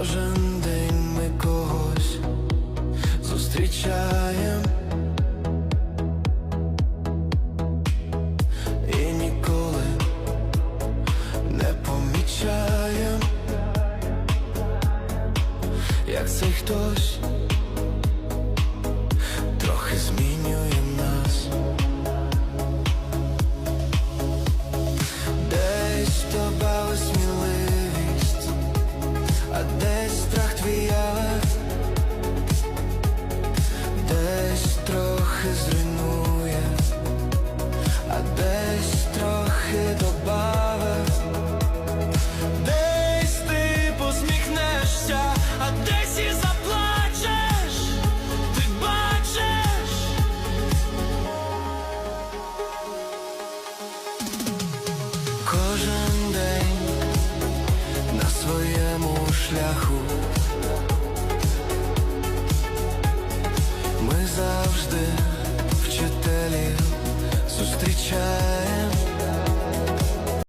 Кожен день ми когось зустрічаєм і ніколи не помічаєм, як цей хтось. А заплачеш, ти бачиш. Кожен день на своєму шляху. Ми завжди вчителів зустрічаємо.